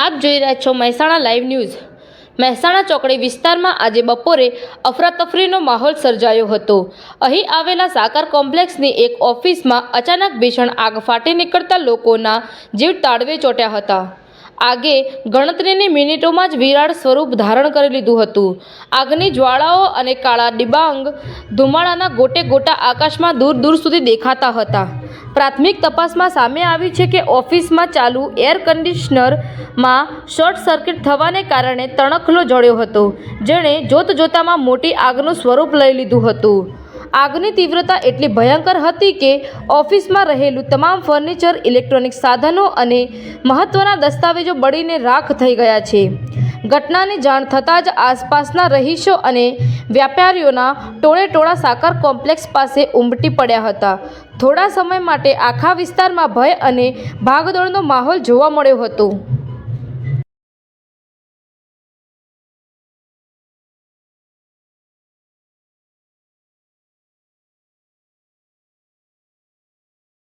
આપ જોઈ રહ્યા છો મહેસાણા લાઈવ ન્યૂઝ. મહેસાણા ચોકડી વિસ્તારમાં આજે બપોરે અફરાતફરીનો માહોલ સર્જાયો હતો. અહીં આવેલા સાકર કોમ્પ્લેક્સની એક ઓફિસમાં અચાનક ભીષણ આગ ફાટી નીકળતા લોકોના જીવ તાળવે ચોટ્યા હતા. આગે ગણતરીની મિનિટોમાં જ વિરાળ સ્વરૂપ ધારણ કરી લીધું હતું. આગની જ્વાળાઓ અને કાળા ડિબાંગ ધુમાડાના ગોટે ગોટા આકાશમાં દૂર દૂર સુધી દેખાતા હતા. પ્રાથમિક તપાસમાં સામે આવ્યું છે કે ઓફિસમાં ચાલુ એર કન્ડિશનરમાં શોર્ટ સર્કિટ થવાને કારણે તણખલો જળ્યો હતો, જેણે જોત જોતામાં મોટી આગનું સ્વરૂપ લઈ લીધું હતું. આગની તીવ્રતા એટલી ભયંકર હતી કે ઓફિસમાં રહેલું તમામ ફર્નિચર, ઇલેક્ટ્રોનિક સાધનો અને મહત્ત્વના દસ્તાવેજો બળીને રાખ થઈ ગયા છે. ઘટનાની જાણ થતાં જ આસપાસના રહીશો અને વ્યાપારીઓના ટોળે ટોળા સાકર કોમ્પ્લેક્સ પાસે ઉમટી પડ્યા હતા. થોડા સમય માટે આખા વિસ્તારમાં ભય અને ભાગદોડનો માહોલ જોવા મળ્યો હતો.